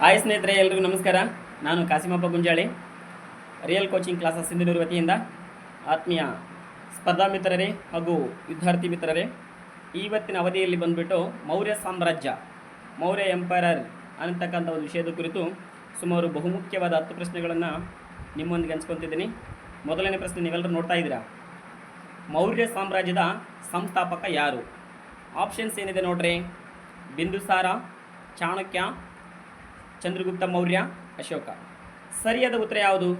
Hi ಸ್ನೇಹಿತರೆ, ಎಲ್ರಿಗೂ ನಮಸ್ಕಾರ. ನಾನು Kasimappa Gunjali real coaching classes Sindhanur ವತಿಯಿಂದ ಆತ್ಮೀಯ ಸ್ಪರ್ಧಾ ಮಿತ್ರರೇ ಹಾಗೂ ವಿದ್ಯಾರ್ಥಿ ಮಿತ್ರರೇ ಇವತ್ತಿನ ಅವಧಿಯಲ್ಲಿ ಬಂದುಬಿಟ್ಟು ಮೌರ್ಯ ಸಾಮ್ರಾಜ್ಯ, ಮೌರ್ಯ ಎಂಪೈರರ್ ಅನ್ನತಕ್ಕಂಥ ಒಂದು ವಿಷಯದ ಕುರಿತು ಸುಮಾರು ಬಹುಮುಖ್ಯವಾದ ಹತ್ತು ಪ್ರಶ್ನೆಗಳನ್ನು ನಿಮ್ಮೊಂದಿಗೆ ಹಂಚ್ಕೊತಿದ್ದೀನಿ. ಮೊದಲನೇ ಪ್ರಶ್ನೆ ನೀವೆಲ್ಲರೂ ನೋಡ್ತಾ ಇದ್ದೀರಾ? ಮೌರ್ಯ ಸಾಮ್ರಾಜ್ಯದ ಸಂಸ್ಥಾಪಕ ಯಾರು? ಆಪ್ಷನ್ಸ್ ಏನಿದೆ ನೋಡ್ರಿ? ಬಿಂದುಸಾರ, ಚಾಣಕ್ಯ, ಚಂದ್ರಗುಪ್ತ ಮೌರ್ಯ, ಅಶೋಕ. ಸರಿಯಾದ ಉತ್ತರ ಯಾವುದು?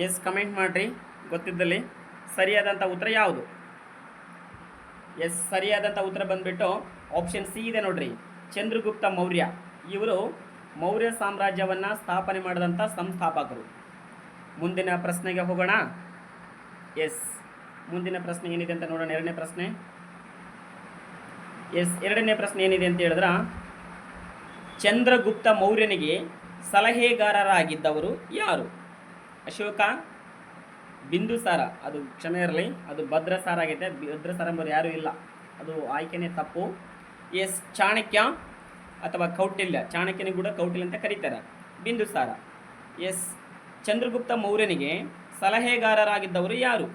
ಎಸ್ ಕಮೆಂಟ್ ಮಾಡಿರಿ. ಗೊತ್ತಿದ್ದಲ್ಲಿ ಸರಿಯಾದಂಥ ಉತ್ತರ ಯಾವುದು? ಎಸ್ ಸರಿಯಾದಂಥ ಉತ್ತರ ಬಂದುಬಿಟ್ಟು ಆಪ್ಷನ್ ಸಿ ಇದೆ ನೋಡ್ರಿ. ಚಂದ್ರಗುಪ್ತ ಮೌರ್ಯ. ಇವರು ಮೌರ್ಯ ಸಾಮ್ರಾಜ್ಯವನ್ನು ಸ್ಥಾಪನೆ ಮಾಡಿದಂಥ ಸಂಸ್ಥಾಪಕರು. ಮುಂದಿನ ಪ್ರಶ್ನೆಗೆ ಹೋಗೋಣ. ಎಸ್, ಮುಂದಿನ ಪ್ರಶ್ನೆ ಏನಿದೆ ಅಂತ ನೋಡೋಣ. ಎರಡನೇ ಪ್ರಶ್ನೆ. ಎಸ್, ಎರಡನೇ ಪ್ರಶ್ನೆ ಏನಿದೆ ಅಂತ ಹೇಳಿದ್ರೆ, ಚಂದ್ರಗುಪ್ತ ಮೌರ್ಯನಿಗೆ ಸಲಹೆಗಾರರಾಗಿದ್ದವರು ಯಾರು? ಅಶೋಕ ಬಿಂದುಸಾರ ಅದು ಕ್ಷಮೆ ಇರಲಿ, ಅದು ಭದ್ರಸಾರ ಆಗೈತೆ ಭದ್ರಸಾರ ಎಂಬುದು ಯಾರೂ ಇಲ್ಲ. ಅದು ಆಯ್ಕೆನೇ ತಪ್ಪು. ಎಸ್, ಚಾಣಕ್ಯ ಅಥವಾ ಕೌಟಿಲ್ಯ, ಚಾಣಕ್ಯನಿಗೆ ಕೂಡ ಕೌಟಿಲ್ಯ ಅಂತ ಕರೀತಾರೆ ಬಿಂದುಸಾರ ಎಸ್, ಚಂದ್ರಗುಪ್ತ ಮೌರ್ಯನಿಗೆ ಸಲಹೆಗಾರರಾಗಿದ್ದವರು ಯಾರು?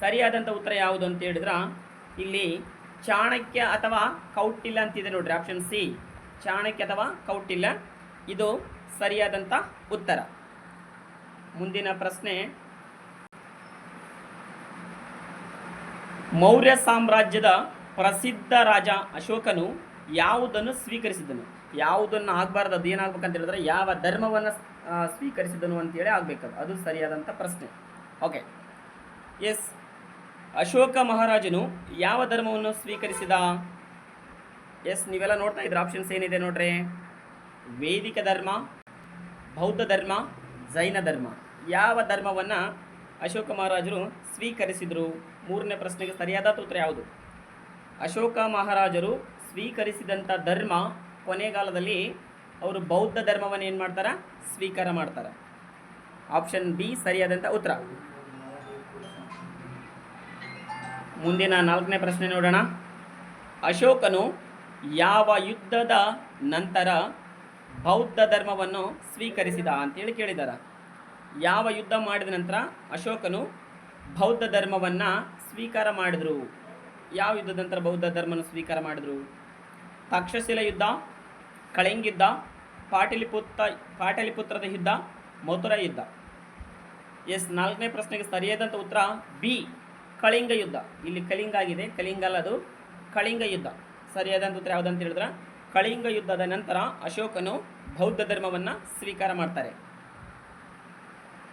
ಸರಿಯಾದಂಥ ಉತ್ತರ ಯಾವುದು ಅಂತ ಹೇಳಿದ್ರೆ, ಇಲ್ಲಿ ಚಾಣಕ್ಯ ಅಥವಾ ಕೌಟಿಲ್ಯ ಅಂತಿದೆ ನೋಡ್ರಿ ಆಪ್ಷನ್ ಸಿ ಚಾಣಕ್ಯ ಅಥವಾ ಕೌಟಿಲ್ಯ. ಇದು ಸರಿಯಾದಂಥ ಉತ್ತರ. ಮುಂದಿನ ಪ್ರಶ್ನೆ. ಮೌರ್ಯ ಸಾಮ್ರಾಜ್ಯದ ಪ್ರಸಿದ್ಧ ರಾಜ ಅಶೋಕನು ಯಾವುದನ್ನು ಸ್ವೀಕರಿಸಿದನು? ಯಾವುದನ್ನು ಆಗಬಾರ್ದು, ಅದು ಏನಾಗ್ಬೇಕಂತ ಹೇಳಿದ್ರೆ ಯಾವ ಧರ್ಮವನ್ನು ಸ್ವೀಕರಿಸಿದನು ಅಂತೇಳಿ ಆಗ್ಬೇಕದು ಅದು. ಸರಿಯಾದಂಥ ಪ್ರಶ್ನೆ. ಓಕೆ ಎಸ್ ಅಶೋಕ ಮಹಾರಾಜನು ಯಾವ ಧರ್ಮವನ್ನು ಸ್ವೀಕರಿಸಿದ? ಎಸ್ ನೀವೆಲ್ಲ ನೋಡ್ತಾ ಇದ್ರ ಆಪ್ಷನ್ಸ್ ಏನಿದೆ ನೋಡ್ರಿ? ವೇದಿಕ ಧರ್ಮ, ಬೌದ್ಧ ಧರ್ಮ, ಜೈನ ಧರ್ಮ. ಯಾವ ಧರ್ಮವನ್ನು ಅಶೋಕ ಮಹಾರಾಜರು ಸ್ವೀಕರಿಸಿದರು? ಮೂರನೇ ಪ್ರಶ್ನೆಗೆ ಸರಿಯಾದ ಉತ್ತರ ಯಾವುದು? ಅಶೋಕ ಮಹಾರಾಜರು ಸ್ವೀಕರಿಸಿದಂಥ ಧರ್ಮ ಕೊನೆಗಾಲದಲ್ಲಿ ಅವರು ಬೌದ್ಧ ಧರ್ಮವನ್ನು ಏನು ಮಾಡ್ತಾರೆ? ಸ್ವೀಕಾರ ಮಾಡ್ತಾರೆ. ಆಪ್ಷನ್ ಬಿ ಸರಿಯಾದಂಥ ಉತ್ತರ. ಮುಂದಿನ ನಾಲ್ಕನೇ ಪ್ರಶ್ನೆ ನೋಡೋಣ. ಅಶೋಕನು ಯಾವ ಯುದ್ಧದ ನಂತರ ಬೌದ್ಧ ಧರ್ಮವನ್ನು ಸ್ವೀಕರಿಸಿದ ಅಂತೇಳಿ ಕೇಳಿದ್ದಾರೆ ಯಾವ ಯುದ್ಧ ಮಾಡಿದ ನಂತರ ಅಶೋಕನು ಬೌದ್ಧ ಧರ್ಮವನ್ನು ಸ್ವೀಕಾರ ಮಾಡಿದರು. ಯಾವ ಯುದ್ಧದ ನಂತರ ಬೌದ್ಧ ಧರ್ಮವನ್ನು ಸ್ವೀಕಾರ ಮಾಡಿದರು? ತಕ್ಷಶಿಲ ಯುದ್ಧ, ಕಳಿಂಗ ಯುದ್ಧ ಪಾಟಲಿಪುತ್ರ ಪಾಟಲಿಪುತ್ರದ ಯುದ್ಧ, ಮಥುರಾ ಯುದ್ಧ. ಎಸ್, ನಾಲ್ಕನೇ ಪ್ರಶ್ನೆಗೆ ಸರಿಯಾದಂಥ ಉತ್ತರ ಬಿ. ಕಳಿಂಗ ಯುದ್ಧ. ಇಲ್ಲಿ ಕಳಿಂಗ ಆಗಿದೆ. ಕಳಿಂಗ ಅಲ್ಲ ಅದು ಕಳಿಂಗ ಯುದ್ಧ. ಸರಿಯಾದಂಥ ಉತ್ತರ ಯಾವುದಂತ ಹೇಳಿದ್ರೆ? ಕಳಿಂಗ ಯುದ್ಧದ ನಂತರ ಅಶೋಕನು ಬೌದ್ಧ ಧರ್ಮವನ್ನು ಸ್ವೀಕಾರ ಮಾಡ್ತಾರೆ.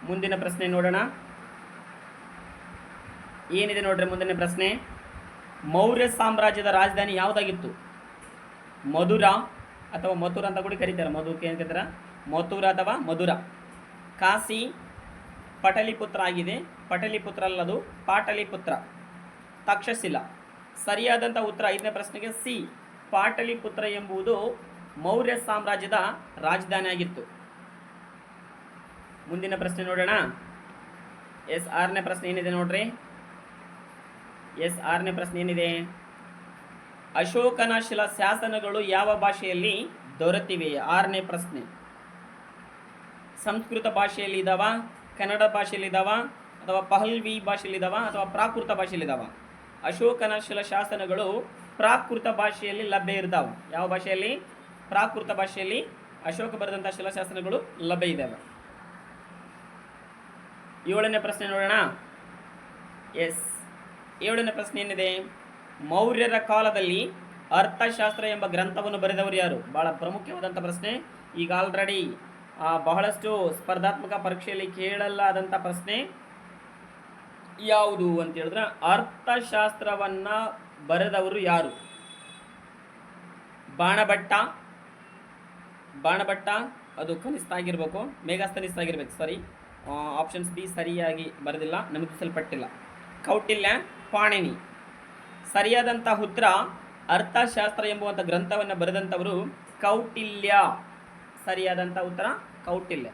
ಮುಂದಿನ ಪ್ರಶ್ನೆ ನೋಡೋಣ. ಏನಿದೆ ನೋಡ್ರಿ ಮುಂದಿನ ಪ್ರಶ್ನೆ? ಮೌರ್ಯ ಸಾಮ್ರಾಜ್ಯದ ರಾಜಧಾನಿ ಯಾವುದಾಗಿತ್ತು? ಮಧುರ ಅಥವಾ ಮಥುರ ಅಂತ ಕೂಡ ಕರೀತಾರೆ. ಮಧುಕ್ಕೆ ಏನು ಕರೀತಾರೆ? ಮಥುರ ಅಥವಾ ಮಧುರ. ಕಾಶಿ ಪಟಲಿಪುತ್ರ ಆಗಿದೆ ಪಟಲಿಪುತ್ರ ಅಲ್ಲದು ಪಾಟಲಿಪುತ್ರ ತಕ್ಷಶಿಲ. ಸರಿಯಾದಂಥ ಉತ್ತರ ಐದನೇ ಪ್ರಶ್ನೆಗೆ ಸಿ. ಪಾಟಲಿಪುತ್ರ ಎಂಬುದು ಮೌರ್ಯ ಸಾಮ್ರಾಜ್ಯದ ರಾಜಧಾನಿ ಆಗಿತ್ತು ಮುಂದಿನ ಪ್ರಶ್ನೆ ನೋಡೋಣ. ಎಸ್ ಆರನೇ ಪ್ರಶ್ನೆ ಏನಿದೆ ನೋಡ್ರಿ? ಎಸ್ ಆರನೇ ಪ್ರಶ್ನೆ ಏನಿದೆ? ಅಶೋಕನ ಶಿಲಾ ಶಾಸನಗಳು ಯಾವ ಭಾಷೆಯಲ್ಲಿ ದೊರೆತಿವೆ ಆರನೇ ಪ್ರಶ್ನೆ. ಸಂಸ್ಕೃತ ಭಾಷೆಯಲ್ಲಿ ಇದಾವ? ಕನ್ನಡ ಭಾಷೆಯಲ್ಲಿದ್ದಾವ ಅಥವಾ ಪಹಲ್ವಿ ಭಾಷೆಯಲ್ಲಿದ್ದಾವ ಅಥವಾ ಪ್ರಾಕೃತ ಭಾಷೆಯಲ್ಲಿದ್ದಾವ ಅಶೋಕನ ಶಿಲಾಶಾಸನಗಳು ಪ್ರಾಕೃತ ಭಾಷೆಯಲ್ಲಿ ಲಭ್ಯ ಇರ್ತಾವ. ಯಾವ ಭಾಷೆಯಲ್ಲಿ? ಪ್ರಾಕೃತ ಭಾಷೆಯಲ್ಲಿ ಅಶೋಕ ಬರೆದಂಥ ಶಿಲಾಶಾಸನಗಳು ಲಭ್ಯ ಇದ್ದಾವೆ ಏಳನೇ ಪ್ರಶ್ನೆ ನೋಡೋಣ. ಎಸ್. ಏಳನೇ ಪ್ರಶ್ನೆ ಏನಿದೆ? ಮೌರ್ಯರ ಕಾಲದಲ್ಲಿ ಅರ್ಥಶಾಸ್ತ್ರ ಎಂಬ ಗ್ರಂಥವನ್ನು ಬರೆದವರು ಯಾರು? ಬಹಳ ಪ್ರಮುಖವಾದಂಥ ಪ್ರಶ್ನೆ. ಈಗ ಆಲ್ರೆಡಿ ಬಹಳಷ್ಟು ಸ್ಪರ್ಧಾತ್ಮಕ ಪರೀಕ್ಷೆಯಲ್ಲಿ ಕೇಳಲಾದಂಥ ಪ್ರಶ್ನೆ ಯಾವುದು ಅಂತ ಹೇಳಿದ್ರೆ ಅರ್ಥಶಾಸ್ತ್ರವನ್ನ ಬರೆದವರು ಯಾರು? ಬಾಣಭಟ್ಟ. ಬಾಣಭಟ್ಟ, ಅದು ಕನಿಷ್ಠ ಆಗಿರ್ಬೇಕು, ಮೇಘಸ್ತನಿಷ್ಠ ಆಗಿರ್ಬೇಕು ಸರಿ ಆಪ್ಷನ್ಸ್ ಬಿ ಸರಿಯಾಗಿ ಬರೆದಿಲ್ಲ ನಮೂದಿಸಲ್ಪಟ್ಟಿಲ್ಲ ಕೌಟಿಲ್ಯ, ಪಾಣಿನಿ. ಸರಿಯಾದಂಥ ಉತ್ತರ ಅರ್ಥಶಾಸ್ತ್ರ ಎಂಬುವಂಥ ಗ್ರಂಥವನ್ನು ಬರೆದಂಥವರು ಕೌಟಿಲ್ಯ. ಸರಿಯಾದಂಥ ಉತ್ತರ ಕೌಟಿಲ್ಯ.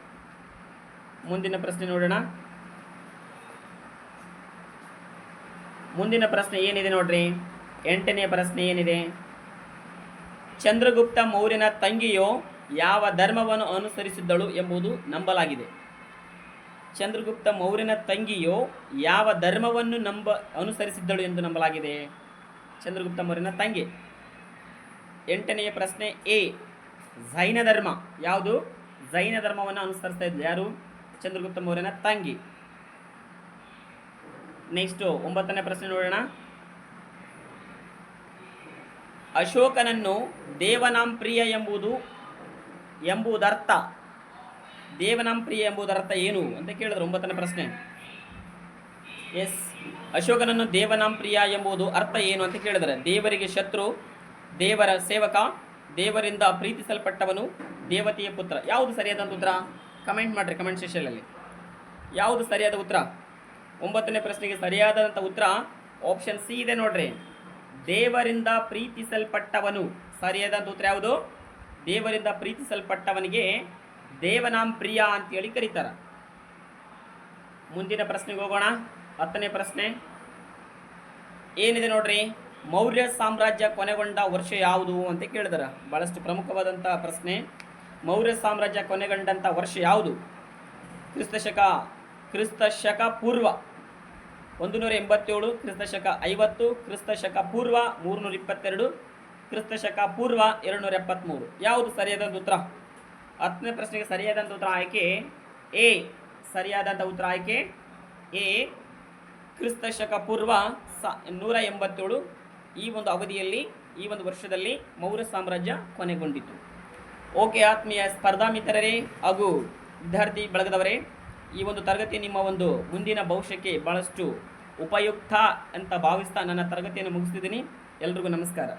ಮುಂದಿನ ಪ್ರಶ್ನೆ ನೋಡೋಣ. ಮುಂದಿನ ಪ್ರಶ್ನೆ ಏನಿದೆ ನೋಡ್ರಿ? ಎಂಟನೇ ಪ್ರಶ್ನೆ ಏನಿದೆ? ಚಂದ್ರಗುಪ್ತ ಮೌರ್ಯನ ತಂಗಿಯು ಯಾವ ಧರ್ಮವನ್ನು ಅನುಸರಿಸಿದ್ದಳು ಎಂಬುದು ನಂಬಲಾಗಿದೆ. ಚಂದ್ರಗುಪ್ತ ಮೌರ್ಯನ ತಂಗಿಯು ಯಾವ ಧರ್ಮವನ್ನು ನಂಬ, ಅನುಸರಿಸಿದ್ದಳು ಎಂದು ನಂಬಲಾಗಿದೆ. ಚಂದ್ರಗುಪ್ತ ಮೌರ್ಯನ ತಂಗಿ. ಎಂಟನೆಯ ಪ್ರಶ್ನೆ ಎ. ಜೈನ ಧರ್ಮ. ಯಾವುದು? ಜೈನ ಧರ್ಮವನ್ನು ಅನುಸರಿಸ್ತಾ ಇದ್ಲು. ಯಾರು? ಚಂದ್ರಗುಪ್ತ ಮೌರ್ಯನ ತಂಗಿ. ನೆಕ್ಸ್ಟ್ ಒಂಬತ್ತನೇ ಪ್ರಶ್ನೆ ನೋಡೋಣ. ಅಶೋಕನನ್ನು ದೇವನಾಂ ಪ್ರಿಯ ಎಂಬುದು ಎಂಬುದರ್ಥ. ದೇವನಾಂ ಪ್ರಿಯ ಎಂಬುದರ್ಥ ಏನು ಅಂತ ಕೇಳಿದ್ರು ಒಂಬತ್ತನೇ ಪ್ರಶ್ನೆ. ಎಸ್ ಅಶೋಕನನ್ನು ದೇವನಾಂ ಪ್ರಿಯ ಎಂಬುದು ಅರ್ಥ ಏನು ಅಂತ ಕೇಳಿದರೆ ದೇವರಿಗೆ ಶತ್ರು, ದೇವರ ಸೇವಕ ದೇವರಿಂದ ಪ್ರೀತಿಸಲ್ಪಟ್ಟವನು ದೇವತೆಯ ಪುತ್ರ. ಯಾವುದು ಸರಿಯಾದಂಥ ಉತ್ತರ? ಕಮೆಂಟ್ ಮಾಡಿರಿ ಕಮೆಂಟ್ ಸೆಷನಲ್ಲಿ ಯಾವುದು ಸರಿಯಾದ ಉತ್ತರ? ಒಂಬತ್ತನೇ ಪ್ರಶ್ನೆಗೆ ಸರಿಯಾದಂಥ ಉತ್ತರ ಆಪ್ಷನ್ ಸಿ ಇದೆ ನೋಡ್ರಿ. ದೇವರಿಂದ ಪ್ರೀತಿಸಲ್ಪಟ್ಟವನು. ಸರಿಯಾದಂಥ ಉತ್ತರ ಯಾವುದು? ದೇವರಿಂದ ಪ್ರೀತಿಸಲ್ಪಟ್ಟವನಿಗೆ ದೇವನಾಂ ಪ್ರಿಯ ಅಂತೇಳಿ ಕರೀತಾರೆ. ಮುಂದಿನ ಪ್ರಶ್ನೆಗೆ ಹೋಗೋಣ. ಹತ್ತನೇ ಪ್ರಶ್ನೆ. ಏನಿದೆ ನೋಡ್ರಿ? ಮೌರ್ಯ ಸಾಮ್ರಾಜ್ಯ ಕೊನೆಗೊಂಡ ವರ್ಷ ಯಾವುದು ಅಂತ ಕೇಳಿದರ. ಬಹಳಷ್ಟು ಪ್ರಮುಖವಾದಂಥ ಪ್ರಶ್ನೆ. ಮೌರ್ಯ ಸಾಮ್ರಾಜ್ಯ ಕೊನೆಗೊಂಡಂಥ ವರ್ಷ ಯಾವುದು? ಕ್ರಿಸ್ತಶಕ ಕ್ರಿಸ್ತಶಕ ಕ್ರಿಸ್ತ ಶಕ ಪೂರ್ವ. ಒಂದು ನೂರ ಎಂಬತ್ತೇಳು ಕ್ರಿಸ್ತಶಕ ಐವತ್ತು, ಕ್ರಿಸ್ತಶಕ ಪೂರ್ವ ಮೂರುನೂರ ಇಪ್ಪತ್ತೆರಡು ಕ್ರಿಸ್ತಶಕ ಪೂರ್ವ ಎರಡುನೂರ ಎಪ್ಪತ್ತ್ಮೂರು ಯಾವುದು ಸರಿಯಾದಂಥ ಉತ್ತರ? ಹತ್ತನೇ ಪ್ರಶ್ನೆಗೆ ಸರಿಯಾದಂಥ ಉತ್ತರ ಆಯ್ಕೆ ಎ. ಸರಿಯಾದಂಥ ಉತ್ತರ ಆಯ್ಕೆ ಎ. ಕ್ರಿಸ್ತಶಕ ಪೂರ್ವ ಸ ನೂರ ಎಂಬತ್ತೇಳು ಈ ಒಂದು ಅವಧಿಯಲ್ಲಿ, ಈ ಒಂದು ವರ್ಷದಲ್ಲಿ ಮೌರ್ಯ ಸಾಮ್ರಾಜ್ಯ ಕೊನೆಗೊಂಡಿತು. ಓಕೆ ಆತ್ಮೀಯ ಸ್ಪರ್ಧಾ ಮಿತ್ರರೇ ಹಾಗೂ ವಿದ್ಯಾರ್ಥಿ ಬಳಗದವರೇ, ಈ ಒಂದು ತರಗತಿ ನಿಮ್ಮ ಒಂದು ಮುಂದಿನ ಭವಿಷ್ಯಕ್ಕೆ ಭಾಳಷ್ಟು ಉಪಯುಕ್ತ ಅಂತ ಭಾವಿಸ್ತಾ ನನ್ನ ತರಗತಿಯನ್ನು ಮುಗಿಸ್ತಿದ್ದೀನಿ. ಎಲ್ರಿಗೂ ನಮಸ್ಕಾರ.